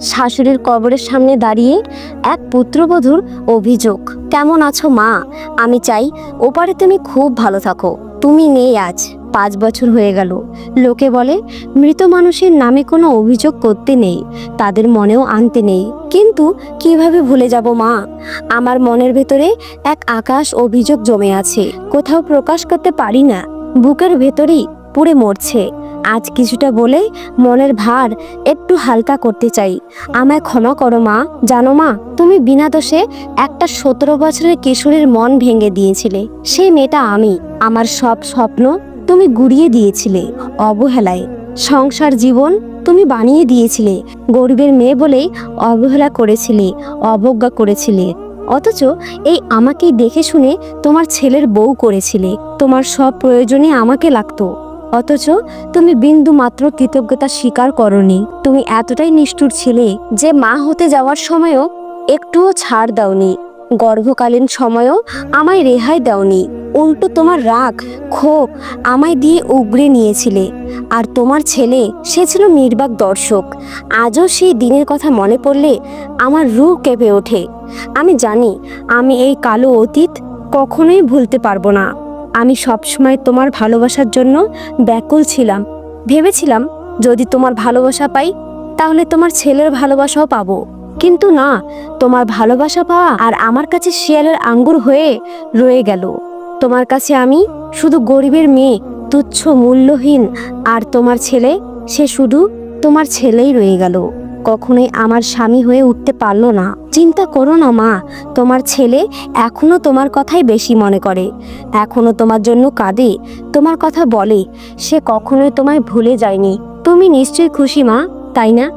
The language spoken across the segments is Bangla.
শাশুড়ির কবরের সামনে দাঁড়িয়ে এক পুত্রবধূর অভিযোগ। কেমন আছো মা? আমি চাই ওপারে তুমি খুব ভালো থাকো। তুমি নেই আজ, পাঁচ বছর হয়ে গেল। লোকে বলে, মৃত মানুষের নামে কোনো অভিযোগ করতে নেই। তাদের মনেও আনতে নেই। কিন্তু কীভাবে ভুলে যাব মা? আমার মনের ভেতরে এক আকাশ অভিযোগ জমে আছে। কোথাও প্রকাশ করতে পারি না। বুকের ভেতরেই পুড়ে মরছে। আজ কিছুটা বলে মনের ভার একটু হালকা করতে চাই। আমায় ক্ষমা করো মা। জানো মা, তুমি বিনা দোষে একটা সতেরো বছরের কিশোরের মন ভেঙে দিয়েছিলে। সেই মেয়েটা আমি। আমার সব স্বপ্ন তুমি গুড়িয়ে দিয়েছিলে অবহেলায়। সংসার জীবন তুমি বানিয়ে দিয়েছিলে। গরিবের মেয়ে বলেই অবহেলা করেছিলে, অবজ্ঞা করেছিলে। অথচ এই আমাকেই দেখে শুনে তোমার ছেলের বউ করেছিলে। তোমার সব প্রয়োজনে আমাকে লাগতো। অথচ তুমি বিন্দু মাত্র কৃতজ্ঞতা স্বীকার করনি। তুমি এতটাই নিষ্ঠুর ছিলে যে মা হতে যাওয়ার সময়ও একটুও ছাড় দাওনি। গর্ভকালীন সময়ও আমায় রেহাই দাওনি। উল্টো তোমার রাগ, ক্ষোভ আমায় দিয়ে উগড়ে নিয়েছিলে। আর তোমার ছেলে, সে ছিল নির্বাক দর্শক। আজও সেই দিনের কথা মনে পড়লে আমার রু কেঁপে ওঠে। আমি জানি, আমি এই কালো অতীত কখনোই ভুলতে পারব না। আমি সবসময় তোমার ভালোবাসার জন্য ব্যাকুল ছিলাম। ভেবেছিলাম, যদি তোমার ভালোবাসা পাই, তাহলে তোমার ছেলের ভালোবাসাও পাবো। কিন্তু না, তোমার ভালোবাসা পাওয়া আর আমার কাছে শিয়ালের আঙ্গুর হয়ে রয়ে গেল। তোমার কাছে আমি শুধু গরিবের মেয়ে, তুচ্ছ, মূল্যহীন, আর তোমার ছেলে, সে শুধু তোমার ছেলেই রয়ে গেল। কখনোই আমার স্বামী হয়ে উঠতে পারল না। চিন্তা করো না, মা। তোমার ছেলে এখনও তোমার কথাই বেশি মনে করে। এখনও তোমার জন্য কাঁদে। তোমার কথা বলে। সে কখনোই তোমায় ভুলে যায়নি। তুমি নিশ্চয়ই খুশি, মা, তাই না?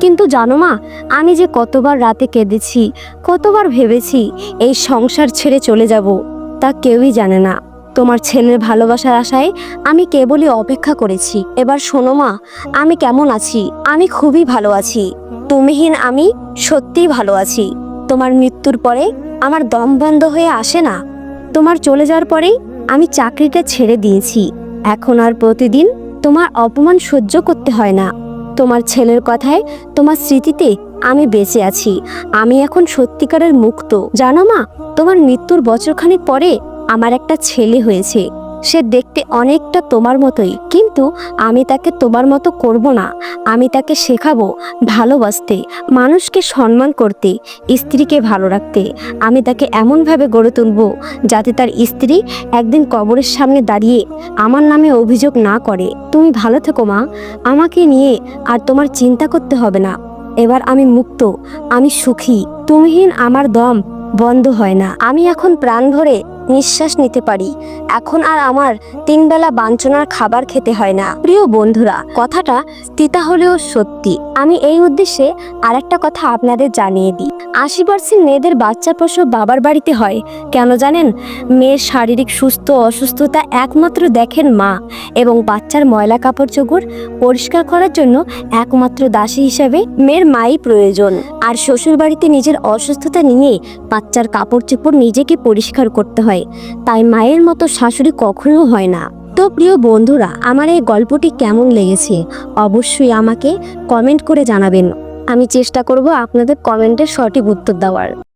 কিন্তু জানো, মা, আমি যে কতবার রাতে কেঁদেছি, কতবার ভেবেছি এই সংসার ছেড়ে চলে যাব, তা কেউই জানে না। তোমার ছেলের ভালোবাসার আশায় আমি কেবলই অপেক্ষা করেছি। এবার শোনো মা, আমি কেমন আছি? আমি খুবই ভালো আছি। তুমিহীন আমি সত্যিই ভালো আছি। তোমার মৃত্যুর পরে আমার দম বন্ধ হয়ে আসে না। তোমার চলে যাওয়ার পরেই আমি চাকরিটা ছেড়ে দিয়েছি। এখন আর প্রতিদিন তোমার অপমান সহ্য করতে হয় না। তোমার ছেলের কথায় তোমার স্মৃতিতে আমি বেঁচে আছি। আমি এখন সত্যিকারের মুক্ত। জানো মা, তোমার মৃত্যুর বছরখানেক পরে আমার একটা ছেলে হয়েছে। সে দেখতে অনেকটা তোমার মতোই, কিন্তু আমি তাকে তোমার মতো করব না। আমি তাকে শেখাবো ভালোবাসতে, মানুষকে সম্মান করতে, স্ত্রীকে ভালো রাখতে। আমি তাকে এমনভাবে গড়ে তুলব যাতে তার স্ত্রী একদিন কবরের সামনে দাঁড়িয়ে আমার নামে অভিযোগ না করে। তুমি ভালো থেকো, মা। আমাকে নিয়ে আর তোমার চিন্তা করতে হবে না। এবার আমি মুক্ত, আমি সুখী। তুমিহীন আমার দম বন্ধ হয় না। আমি এখন প্রাণ ভরে নিঃশ্বাস নিতে পারি। এখন আর আমার তিনবেলা বাঞ্ছনার খাবার খেতে হয় না। প্রিয় বন্ধুরা, কথাটা তিতা হলেও সত্যি। আমি এই উদ্দেশ্যে আরেকটা কথা আপনাদের জানিয়ে দিই। আশি পার্সেন্ট মেয়েদের বাচ্চা প্রসব বাবার বাড়িতে হয়। কেন জানেন? মেয়ের শারীরিক সুস্থ অসুস্থতা একমাত্র দেখেন মা এবং বাচ্চার ময়লা কাপড় চোপড় পরিষ্কার করার জন্য একমাত্র দাসী হিসাবে মেয়ের মাই প্রয়োজন। আর শ্বশুর বাড়িতে নিজের অসুস্থতা নিয়ে বাচ্চার কাপড় চোপড় নিজেকে পরিষ্কার করতে হয়। তাই মায়ের মতো শাশুড়ি কখনো হয় না। তো প্রিয় বন্ধুরা, আমার এই গল্পটি কেমন লেগেছে অবশ্যই আমাকে কমেন্ট করে জানাবেন। আমি চেষ্টা করব আপনাদের কমেন্টের সঠিক উত্তর দেওয়ার।